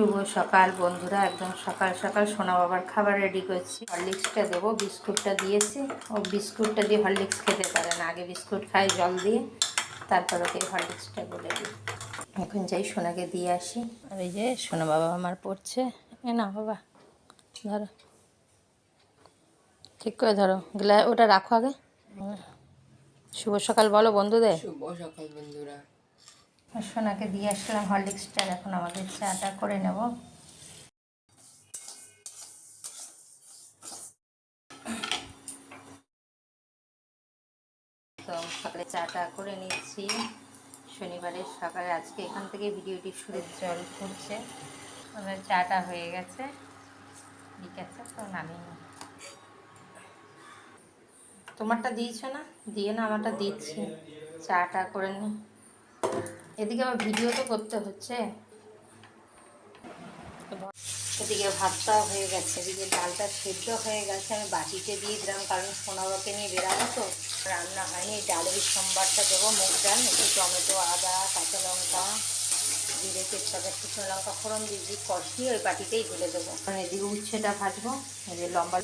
শুভ সকাল বন্ধুরা, একদম সকাল সকাল সোনা বাবার খাবার রেডি করছি। হরলিক্সটা দেবো, বিস্কুটটা দিয়েছি। ও বিস্কুটটা দিয়ে হরলিক্স খেতে পারে না, আগে বিস্কুট খাই, জল দিয়ে, তারপর ওকে হরলিক্সটা বলে দিই। এখন যাই সোনাকে দিয়ে আসি। আর এই যে সোনা বাবা আমার পড়ছে। এ না বাবা, ধরো। ঠিক করে ধরো, গ্লা ওটা রাখো আগে। শুভ সকাল বলো বন্ধুদের। শুভ সকাল বন্ধুরা। সোনাকে দিয়ে আসলাম হরলিক্সটা এখন আমাদের চাটা করে নেব। তো সকালে চাটা করে নিচ্ছি। শনিবারের সকালে, আজকে এখান থেকে ভিডিওটি শুরু জল পড়ছে আমাদের চাটা হয়ে গেছে। ঠিক আছে, তো নামিয়ে তোমারটা দিয়েছ না? দিয়ে না, আমারটা দিচ্ছি। চাটা করে নি এদিকে আবার ভিডিও তো করতে হচ্ছে। এদিকে ভাতটা হয়ে গেছে, এদিকে ডালটা সেদ্ধ হয়ে গেছে। আমি বাটিতে দিয়ে দিলাম, কারণ সোনাবাকে নিয়ে বেরাবো তো। রান্না হয়নি, ডালের সোমবারটা দেবো, মুগ ডাল, একটু টমেটো, আদা, কাঁচা লঙ্কা, জিরে, তেজপাতা, শুকনো লঙ্কা, ফোড়ন দিয়েছি কষিয়ে ওই বাটিতেই ঢেলে দেবো। কারণ এদিকে উচ্ছেটা ভাজবো যে লম্বা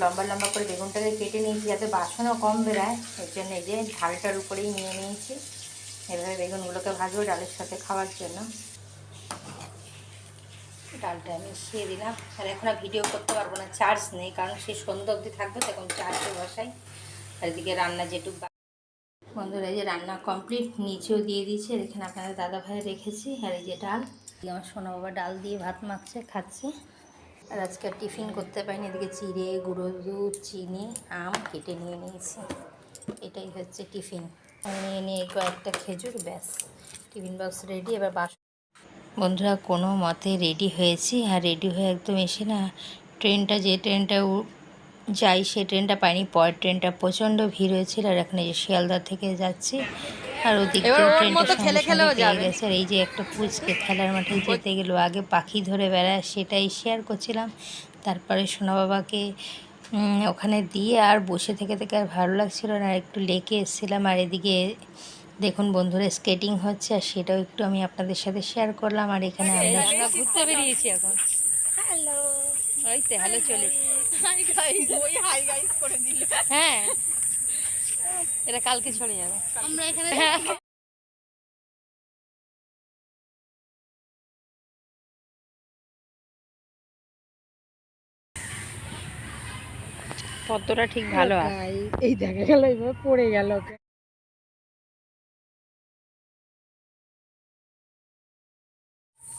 লম্বা লম্বা করে বেগুনটাকে কেটে নিয়েছি, যাতে বাসনও কম বেরায়। এর জন্য এই যে ঢালটার উপরেই নিয়ে নিয়েছি। এভাবে বেগুনগুলোকে ভাজবো ডালের সাথে খাওয়ার জন্য। ডালটা আমি মিশিয়ে দিলাম। আর এখন আর ভিডিও করতে পারব না, চার্জ নেই, কারণ সে সন্ধ্যা অবধি থাকবে তখন চার্জে বসাই। আর এদিকে রান্না যেটুকু বন্ধুরা, এই যে রান্না কমপ্লিট নিচেও দিয়ে দিয়েছে এখানে আপনাদের দাদা ভাই রেখেছি। আর এই যে ডাল আমার সোনা বাবা ডাল দিয়ে ভাত মাখছে, খাচ্ছে। আর আজকে টিফিন করতে পারিনি, এদিকে চিড়ে, গুঁড়ো দুধ, চিনি, আম কেটে নিয়ে নিয়েছি। এটাই হচ্ছে টিফিন। নিয়ে নিয়ে কয়েকটা খেজুর ব্যাস। টিফিন বক্স রেডি এবার বাস বন্ধুরা কোনো মতে রেডি হয়েছি। আর রেডি হয়ে একদম এসে না ট্রেনটা যে ট্রেনটা যাই সেই ট্রেনটা পাইনি। পরের ট্রেনটা প্রচণ্ড ভিড় হয়েছিল আর এখন এই যে শিয়ালদা থেকে যাচ্ছি। আর ওদিক ট্রেনটা মতো সঙ্গে খেলে খেলেও গেছে। আর এই যে একটা পুচকে খেলার মাঠে যেতে গেলো আগে পাখি ধরে বেড়ায় সেটাই শেয়ার করছিলাম। তারপরে সোনা বাবাকে ওখানে দিয়ে আর বসে থেকে থেকে আর ভালো লাগছিল না। আর একটু লেকে এসেছিলাম আর এদিকে দেখুন বন্ধুরা স্কেটিং হচ্ছে আর সেটাও একটু আমি আপনাদের সাথে শেয়ার করলাম। আর এখানে আমরা আমরা ঘুরতে বেরিয়েছি এখন। হ্যালো ওই তো হ্যালো চলে। ওই হাই গাইস করে দিল। হ্যাঁ। এটা কালকে চলে যাবে। আমরা এখানে পদ্মটা ঠিক ভালো আছে। এই দেখা গেল এইভাবে পড়ে গেল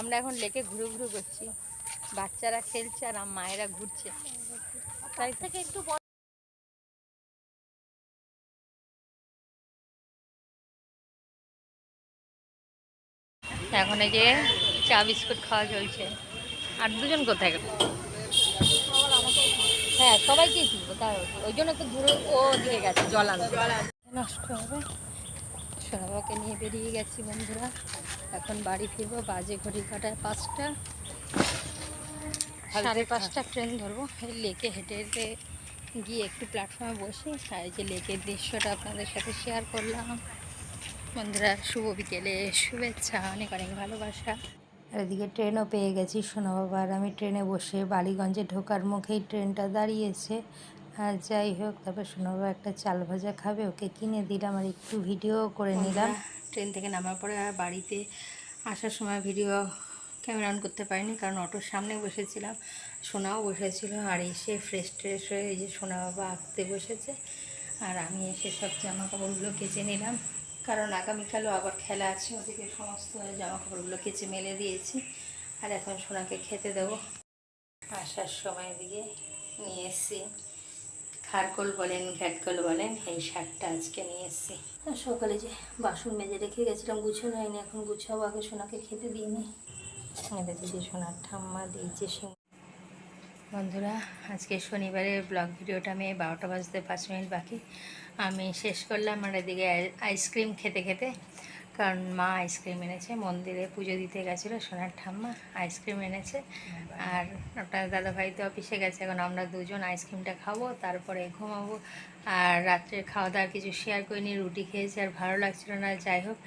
আমরা এখন লেকে ঘুরে ঘুরে করছি। বাচ্চারা খেলছে আর মায়েরা ঘুরছে। তাই থেকে একটু এখন এই যে চা বিস্কুট খাওয়া চলছে। আর দুজন কোথায় গেল? হ্যাঁ সবাইকেই তুলবো তার ওই জন্য তো দূরে ও দিয়ে গেছে জল আনতে। নষ্ট হবে। সোনাবাকে নিয়ে বেরিয়ে গেছি বন্ধুরা। এখন বাড়ি ফিরবো বাজে ঘড়ি কাটায় পাঁচটা। সাড়ে পাঁচটা। ট্রেন ধরবো। এই লেকে হেঁটে হেঁটে গিয়ে একটু প্ল্যাটফর্মে বসে আর যে লেকের দৃশ্যটা আপনাদের সাথে শেয়ার করলাম। বন্ধুরা শুভ বিকেলে শুভেচ্ছা অনেক অনেক ভালোবাসা। আর এদিকে ট্রেনও পেয়ে গেছি সোনা বাবা। আর আমি ট্রেনে বসে বালিগঞ্জে ঢোকার মুখেই ট্রেনটা দাঁড়িয়েছে। আর যাই হোক তারপর সোনা বাবা একটা চাল ভাজা খাবে ওকে কিনে দিলাম আর একটু ভিডিও করে নিলাম। ট্রেন থেকে নামার পরে আর বাড়িতে আসার সময় ভিডিও ক্যামেরা অন করতে পারিনি কারণ অটোর সামনে বসেছিলাম সোনাও বসেছিল আর এসে ফ্রেশ ট্রেশ হয়ে এই যে সোনা বাবা আঁকতে বসেছে। আর আমি এসে সব জামা কাপড়গুলো কেচে নিলাম। কারণ আগামীকালও আবার খেলা আছে ওদিকে সমস্ত জামা কাপড়গুলো কেচে মেলে দিয়েছি। আর এখন সোনাকে খেতে দেবো। আসার সময় দিয়ে নিয়ে এসেছি। খারকোল বলেন ঘ্যাটকোল বলেন এই শাকটা আজকে নিয়ে এসেছি। সকালে যে বাসন মেজে রেখে গেছিলাম গুছানো হয়নি এখন গুছাবো আগে সোনাকে খেতে দিইনি। এটা দিদি সোনার ঠাম্মা দিয়েছে বন্ধুরা আজকে শনিবারের ব্লগ ভিডিওটা আমি বারোটা বাজতে পাঁচ মিনিট বাকি। আমি শেষ করলাম আর এদিকে আইসক্রিম খেতে খেতে, কারণ মা আইসক্রিম এনেছে, মন্দিরে পুজো দিতে গেছিল সোনার ঠাম্মা, আইসক্রিম এনেছে। আর আপনার দাদাভাই তো অফিসে গেছে, এখন আমরা দুজন আইসক্রিমটা খাব, তারপরে ঘুমাবো। আর রাত্রে খাওয়া দাওয়ার কিছু শেয়ার করিনি, রুটি খেয়েছি আর ভালো লাগছিল না, যাই হোক,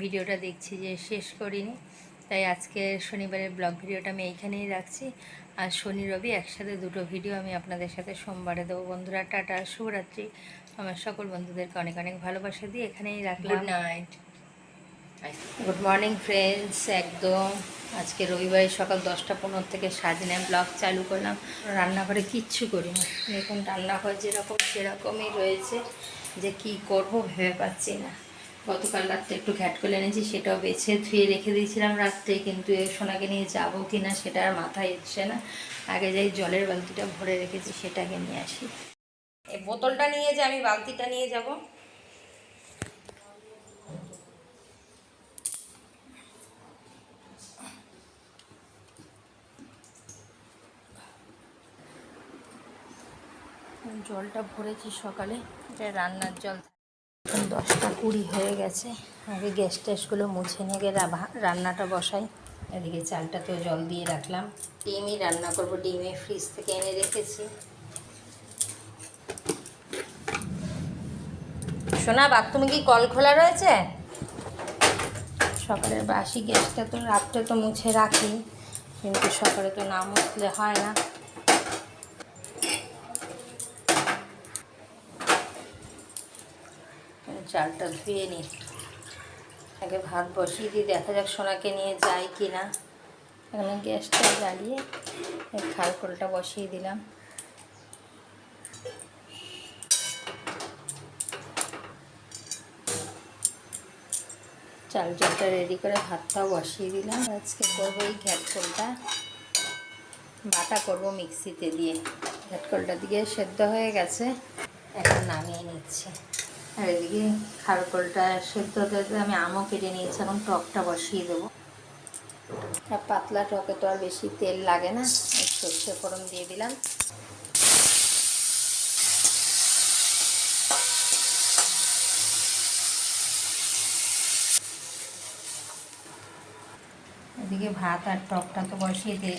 ভিডিওটা দেখছি যে শেষ করিনি। তাই আজকে শনিবারের ব্লগ ভিডিওটা আমি এইখানেই রাখছি। আর শনি রবি একসাথে দুটো ভিডিও আমি আপনাদের সাথে সোমবারে দেবো। বন্ধুরা টাটা শুভরাত্রি। আমার সকল বন্ধুদেরকে অনেক অনেক ভালোবাসা দিয়ে এখানেই রাখলাম। Good night good morning friends একদম আজকে রবিবারের সকাল দশটা পনেরো থেকে সাজিনে ব্লগ চালু করলাম। রান্নাঘরে কিচ্ছু করি না দেখুন রান্নাঘর যেরকম সেরকমই রয়েছে। যে কি করব ভেবে পাচ্ছি না। গতকাল রাত্রে একটু ঘ্যাট করে এনেছি, সেটাও বেছে ধুয়ে রেখে দিয়েছিলাম রাত্রে, কিন্তু এ সোনাকে নিয়ে যাব কি না সেটা আর মাথায় এসছে না। আগে যাই জলের বালতিটা ভরে রেখেছি সেটাকে নিয়ে আসি। এই বোতলটা নিয়ে যে আমি বালতিটা নিয়ে যাব। জলটা ভরেছি সকালে, এটা রান্নার জল। দশটা কুড়ি হয়ে গেছে। আগে গ্যাস ট্যাসগুলো মুছে নিয়ে রান্নাটা বসাই। এদিকে চালটাতেও জল দিয়ে রাখলাম। ডিমই রান্না করব, ডিমে ফ্রিজ থেকে এনে রেখেছি। শোনা বাথরুমে কি কল খোলা রয়েছে? সকালের বাসি গ্যাসটা তো রাত্রে তো মুছে রাখি কিন্তু সকালে তো না মুছলে হয় না। চালটা ধুয়ে নিই আগে ভাত বসিয়ে দিই, দেখা যাক সোনাকে নিয়ে যাই কি না এখানে গ্যাসটা জ্বালিয়ে খালকোলটা বসিয়ে দিলাম। চাল চালটা রেডি করে ভাতটাও বসিয়ে দিলাম। আজকে করব এই ঘ্যাটকোলটা বাটা করব মিক্সিতে দিয়ে। ঘ্যাটকোলটা দিয়ে সেদ্ধ হয়ে গেছে। এখন নামিয়ে নিচ্ছে। আর এদিকে খারকোলটা সেদ্ধ হতে হতে আমি আমও কেটে নিয়েছি, এখন টকটা বসিয়ে দেবো। আর পাতলা টকে তো আর বেশি তেল লাগে না সর্ষে ফোড়ন দিয়ে দিলাম। এদিকে ভাত আর টকটা তো বসিয়ে দিই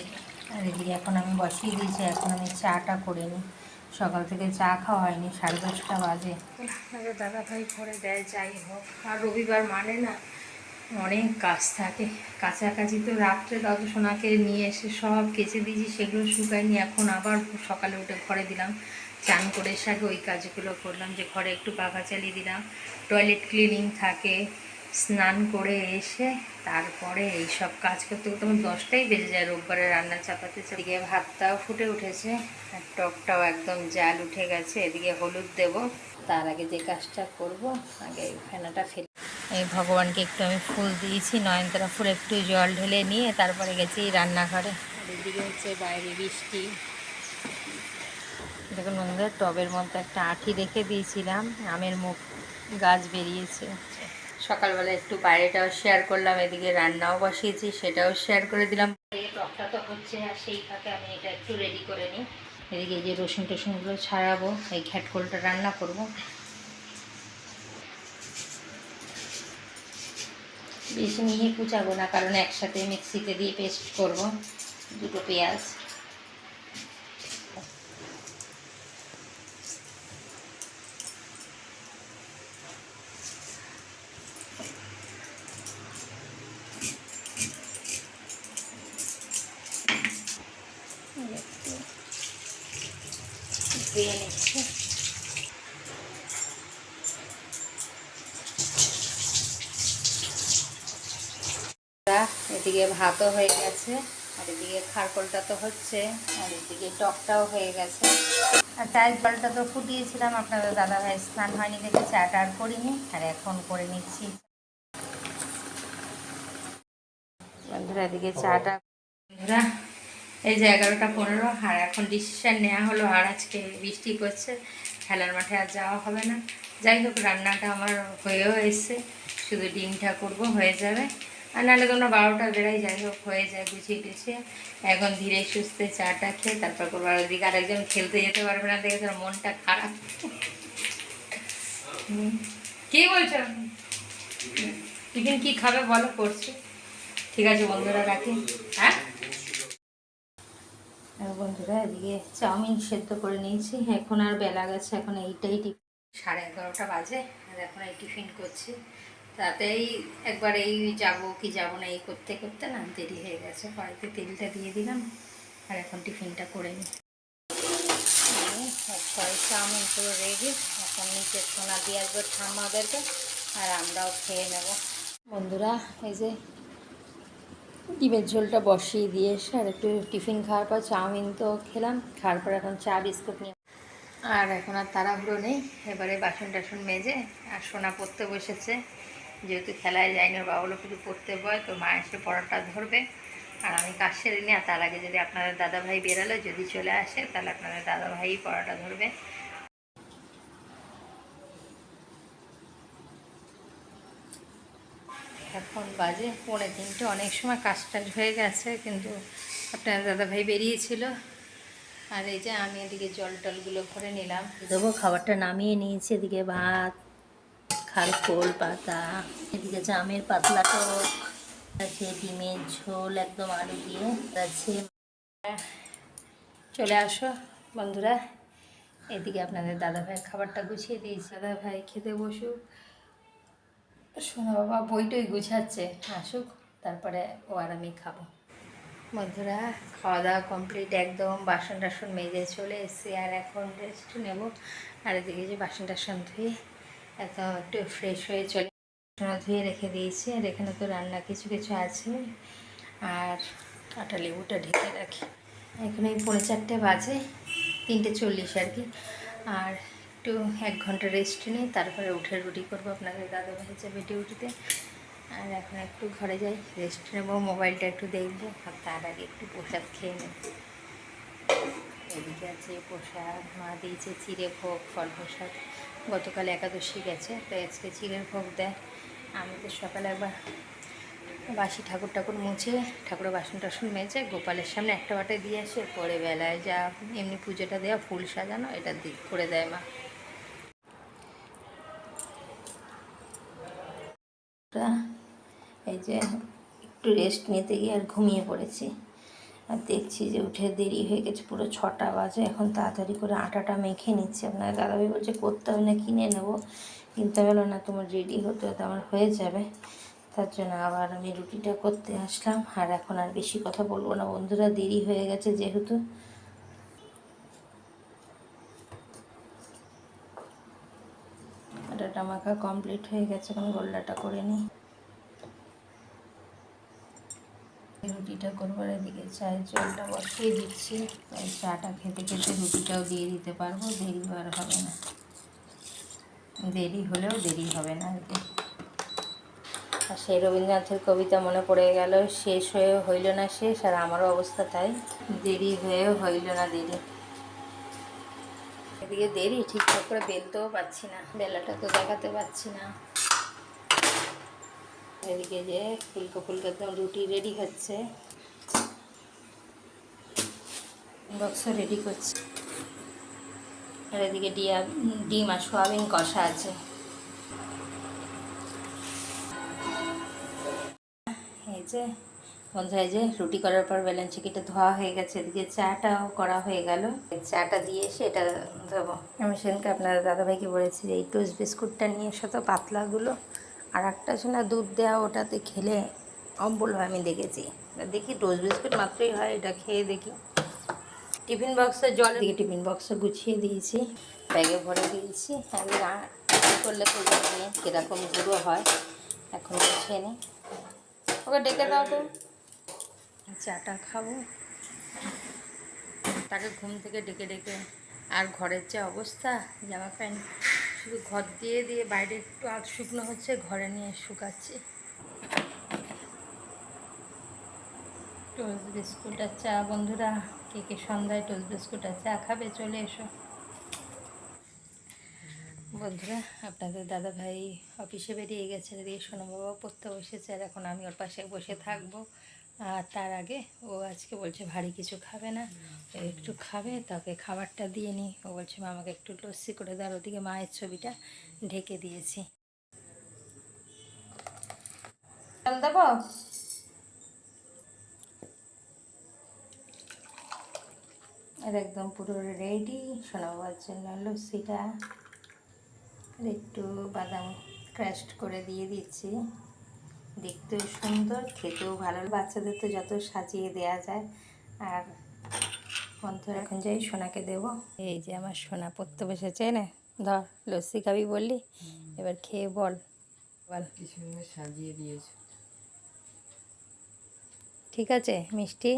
আর এদিকে এখন আমি বসিয়ে দিয়েছি, এখন আমি চাটা করে নিই। সকাল থেকে চা খাওয়া হয়নি, সাড়ে দশটা বাজে। দাদা ভাই করে দেয়, যাই হোক। আর রবিবার মানে না, অনেক কাজ থাকে। কাছাকাছি তো রাত্রে দাদু সোনাকে নিয়ে এসে সব কেচে দিয়েছি, সেগুলো শুকায়নি এখন আবার সকালে উঠে ঘরে দিলাম। চান করে এসে ওই কাজগুলো করলাম, যে ঘরে একটু পাখা চালিয়ে দিলাম। টয়লেট ক্লিনিং থাকে স্নান করে এসে তারপরে এই সব কাজ করতে করতে আমার দশটাই বেজে যায় রোববারে রান্না চাপাতে এদিকে ভাতটাও ফুটে উঠেছে, আর টকটাও একদম জাল উঠে গেছে, এদিকে হলুদ দেব। তার আগে যে কাজটা করব, আগে ফেনাটা ফেলে এই ভগবানকে একটু আমি ফুল দিয়েছি, নয়নতারা ফুল একটু জল ঢেলে নিয়ে তারপরে গেছি রান্নাঘরে। এদিকে হচ্ছে বাইরে বৃষ্টি। দেখুন বন্ধুরা, টবের মধ্যে একটা আঠি রেখে দিয়েছিলাম, আমের মুখ গাছ বেরিয়েছে। সকালবেলা একটু বাইরেটাও শেয়ার করলাম, এদিকে রান্নাও বসিয়েছি, সেটাও শেয়ার করে দিলাম। টকটা তো হচ্ছে, আর সেই ফাঁকে আমি এটা একটু রেডি করে নিই। এদিকে যে রসুন টসুনগুলো ছাড়াবো, এই ঘ্যাটকোলটা রান্না করব। বেশি মিহি কুচাবো না, কারণ একসাথে মিক্সিতে দিয়ে পেস্ট করব, দুটো পেঁয়াজ। ধুয়ে নিচ্ছি। এদিকে ভাতও হয়ে গেছে, আর এদিকে খারকলটা তো হচ্ছে, আর এদিকে টকটাও হয়ে গেছে। আর চায়ের জলটা তো ফুটিয়েছিলাম, আপনাদের দাদা ভাই স্নান হয়নি দেখে চাটা আর করিনি, আর এখন করে নিচ্ছি। বন্ধুরা, এদিকে চাটা বন্ধুরা এই যে এগারোটা পনেরো, আর এখন ডিসিশান নেওয়া হলো, আর আজকে বৃষ্টি করছে খেলার মাঠে আর যাওয়া হবে না। যাই হোক, রান্নাটা আমার হয়েও এসছে, শুধু ডিমটা করব, হয়ে যাবে। আর নাহলে তোমরা বারোটা বেড়াই যাই হোক, হয়ে যায়, গুছিয়ে টুছিয়ে। এখন ধীরে সুস্থে চাটা খেয়ে তারপর করব, আর ওদিকে আরেকজন খেলতে যেতে পারবে না দেখে তোর মনটা খারাপ। কি বলছো? টিফিন কি খাবে বলো, করছি। ঠিক আছে, বন্ধুরা, রাখি। হ্যাঁ? বন্ধুরা, এদিকে চাউমিন সেদ্ধ করে নিয়েছি। এখন আর বেলা গেছে, এখন এইটাই টিফিন। সাড়ে এগারোটা বাজে, আর এখন এই টিফিন করছি। তাতেই একবার এই যাব কি যাব না, এই করতে করতে না দেরি হয়ে গেছে। বাড়িতে তেলটা দিয়ে দিলাম, আর এখন টিফিনটা করে নিই। চাউমিন পুরো রেডি এখন নিচে সোনা দিয়ে আসবে ঠাম্মাদেরকে, আর আমরাও খেয়ে নেব। বন্ধুরা, এই যে ডিমের ঝোলটা বসিয়ে দিয়ে এসে আর একটু টিফিন খাওয়ার পর চাউমিন তো খেলাম, খাওয়ার পর এখন চা, বিস্কুট নিয়ে। আর এখন আর তাড়াহুড়ো নেই, এবারে বাসন টাসন মেজে আর সোনা পড়তে বসেছে। যেহেতু খেলায় যায়নি ওর বাবুলো কিছু পড়তে বয়, তো মা এসে পড়াটা ধরবে। আর আমি কাজ সেরে নিই, আর তার আগে যদি আপনাদের দাদাভাই বেরালো, যদি চলে আসে, তাহলে আপনাদের দাদাভাই পড়াটা ধরবে। এখন বাজে পৌনে তিনটে অনেক সময় কাজ টাজ হয়ে গেছে কিন্তু আপনার দাদাভাই বেরিয়েছিল। আর এই যে আমি এদিকে জল টলগুলো করে নিলাম। দেবো খাবারটা নামিয়ে নিয়েছি এদিকে ভাত খারকোল পাতা এদিকে জামের পাতলা টক আছে ডিমের ঝোল একদম আলু দিয়ে আছে চলে আসো বন্ধুরা। এদিকে আপনাদের দাদাভাইয়ের খাবারটা গুছিয়ে দিয়েছি। দাদাভাই খেতে বসুক। শোনো বাবা বইটই গুছাচ্ছে। আসুক তারপরে ও আর আমি খাব। বন্ধুরা খাওয়া দাওয়া কমপ্লিট একদম বাসন টাসন মেজে চলে এসেছি আর এখন রেস্ট নেব। আর এদিকে যে বাসন টাসন ধুয়ে একদম একটু ফ্রেশ হয়ে চলে ধুয়ে রেখে দিয়েছি আর এখানে তো রান্না কিছু কিছু আছে। আর কাঁটা লেবুটা ঢেকে রাখি। এখন এই পৌনে চারটে বাজে তিনটে চল্লিশ আর কি। আর একটু এক ঘণ্টা রেস্ট নিই, তারপরে উঠে রুটি করব আপনাদের দাদা ভাই যাবে ডিউটিতে আর এখন একটু ঘরে যাই রেস্ট নেব মোবাইলটা একটু দেখব, আর তার আগে একটু প্রসাদ খেয়ে নেব। এদিকে আছে প্রসাদ, মা দিয়েছে চিড়ে ভোগ, ফল প্রসাদ। গতকাল একাদশী গেছে তাই আজকে চিড়ের ভোগ দেয়। আমি তো সকালে একবার বাসি ঠাকুর ঠাকুর মুছে, ঠাকুরের বাসন টাসন মেজে গোপালের সামনে একটা বাটায় দিয়ে আসে পরে বেলায় যা এমনি পুজোটা দেওয়া, ফুল সাজানো, এটা করে দেয় মা। টা এই যে একটু রেস্ট নিতে গিয়ে আর ঘুমিয়ে পড়েছি। আর দেখছি যে উঠে দেরি হয়ে গেছে, পুরো ছটা বাজে, এখন তাড়াতাড়ি করে আটাটা মেখে নিচ্ছি। আপনার দাদাভাই বলছে, করতে হবে না, কিনে নেব। কিনতে হলো না, তোমার রেডি হতে হতে আমার হয়ে যাবে। তার জন্য আবার আমি রুটিটা করতে আসলাম। আর এখন আর বেশি কথা বলব না। বন্ধুরা, দেরি হয়ে গেছে যেহেতু আটাটা মাখা কমপ্লিট হয়ে গেছে, এখন গোল্লাটা করে নিই। রুটিটা করবার এদিকে চায়ের জলটা বসিয়ে দিচ্ছি। তাই চাটা খেতে খেতে রুটিটাও দিয়ে দিতে পারব, দেরি আর হবে না। দেরি হলেও দেরি হবে না আর কি। আর সেই রবীন্দ্রনাথের কবিতা মনে পড়ে গেল, শেষ হয়েও হইল না শেষ, আর আমারও অবস্থা তাই, দেরি হয়েও হইল না দেরি। এদিকে দেরি, ঠিকঠাক করে বেলতেও পাচ্ছি না, বেলাটা তো দেখাতে পাচ্ছি না। এদিকে যে ফুলকো ফুলকো একদম রুটি রেডি হচ্ছে। বক্স রেডি করছি। আর এদিকে ডিয়া, ডিম আর সোয়াবিন কষা আছে। এই যে এই যে রুটি করার পর বেলেন চিকিটা ধোয়া হয়ে গেছে এদিকে চাটাও করা হয়ে গেল। চাটা দিয়ে এসে এটা দেবো আমি সেদিনকে আপনার দাদাভাইকে বলেছি যে, এই টোস্ট বিস্কুটটা নিয়ে এসো তো পাতলাগুলো। আর একটা না, দুধ দেওয়া ওটাতে খেলে অম্বল হয়, আমি দেখেছি। দেখি টোস্ট বিস্কুট মাত্রই হয়, এটা খেয়ে দেখি। টিফিন বক্সে জল দিকে টিফিন বক্সে গুছিয়ে দিয়েছি, ব্যাগে ভরে দিয়েছি। আমি করলে জানি কীরকম গুঁড়ো হয়, এখন গুছিয়ে নিই। ওকে, ডেকে দাও তো। চাটা খাব। তাকে ঘুম থেকে ডেকে ডেকে, আর ঘরের যে অবস্থা, জামা প্যান্ট শুধু ঘর দিয়ে দিয়ে বাইরে একটু আধ শুকনো হচ্ছে, ঘরে নিয়ে শুকাচ্ছি। টোস্ট বিস্কুট আর চা, বন্ধুরা, কে কে সন্ধ্যায় টোস্ট বিস্কুট আর চা খাবে, চলে এসো। বন্ধুরা, আপনাদের দাদা ভাই অফিসে বেরিয়ে গেছে দিয়ে সোনা বাবা পড়তে বসেছে, আর এখন আমি ওর পাশে বসে থাকব। আর তার আগে ও আজকে বলছে ভারী কিছু খাবে না। একটু খাবে, তাকে খাবারটা দিয়ে নিই ও বলছে, মা, আমাকে একটু লস্যি করে দেওয়ার ওদিকে মায়ের ছবিটা ঢেকে দিয়েছি। আর একদম পুরো রেডি সোনা বাবার জন্য লস্যিটা। একটু বাদাম ক্র্যাশড করে দিয়ে দিচ্ছি। দেখতেও সুন্দর খেতেও ভালো। বাচ্চাদের তো যত সাজিয়ে দেয়া যায়। আর বন্ধুরা এখন যাই সোনাকে দেব। এই যে আমার সোনা পড়তে বসেছে না ধর লস্যি খাবি বললি? এবার খেয়ে বল। বল। কি সুন্দর সাজিয়ে দিয়েছ। ঠিক আছে মিষ্টি।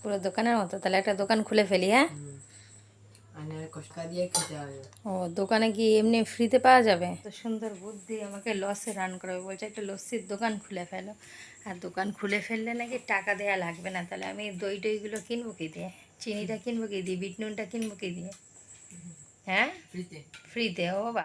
পুরো দোকানের মতো। তাহলে একটা দোকান খুলে ফেলি হ্যাঁ? ও দোকানে কি এমনি ফ্রিতে পাওয়া যাবে? তো সুন্দর বুদ্ধি আমাকে লসে রান করাবে। বলছে একটা লস্যির দোকান খুলে ফেলো। আর দোকান খুলে ফেললে নাকি টাকা দেয়া লাগবে না। তাহলে আমি দই টইগুলো কিনবো কি দিয়ে? চিনিটা কিনবো কি দিয়ে? বিট নুনটা কিনবো কি দিয়ে? হ্যাঁ? ফ্রিতে ফ্রিতে ও বা